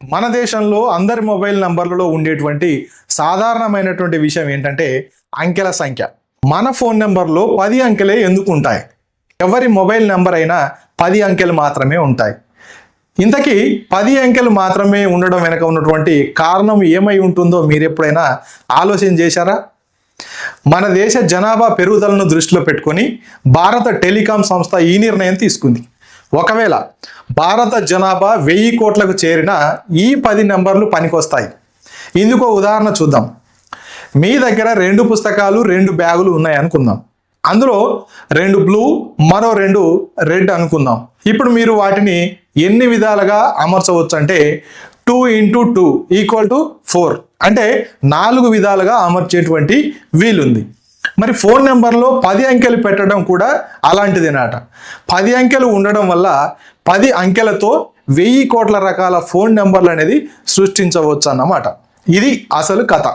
మన దేశంలో అందరి మొబైల్ నంబర్లలో ఉండేటువంటి సాధారణమైనటువంటి విషయం ఏంటంటే అంకెల సంఖ్య. మన ఫోన్ నెంబర్లో పది అంకెలే ఎందుకు ఉంటాయి? ఎవరి మొబైల్ నెంబర్ అయినా పది అంకెలు మాత్రమే ఉంటాయి. ఇంతకీ పది అంకెలు మాత్రమే ఉండడం వెనక ఉన్నటువంటి కారణం ఏమై ఉంటుందో మీరు ఎప్పుడైనా ఆలోచన చేశారా? మన దేశ జనాభా పెరుగుదలను దృష్టిలో పెట్టుకొని భారత టెలికాం సంస్థ ఈ నిర్ణయం తీసుకుంది. ఒకవేళ భారత జనాభా వెయ్యి కోట్లకు చేరిన ఈ పది నెంబర్లు పనికొస్తాయి. ఇందుకు ఉదాహరణ చూద్దాం. మీ దగ్గర రెండు పుస్తకాలు రెండు బ్యాగులు ఉన్నాయి అనుకుందాం. అందులో రెండు బ్లూ మరో రెండు రెడ్ అనుకుందాం. ఇప్పుడు మీరు వాటిని ఎన్ని విధాలుగా అమర్చవచ్చు అంటే two into two equal to four. అంటే నాలుగు విధాలుగా అమర్చేటువంటి వీలుంది. మరి ఫోన్ నెంబర్లో పది అంకెలు పెట్టడం కూడా అలాంటిదేనట. పది అంకెలు ఉండడం వల్ల పది అంకెలతో వెయ్యి కోట్ల రకాల ఫోన్ నెంబర్లు అనేది సృష్టించవచ్చు అన్నమాట ఇది అసలు కథ.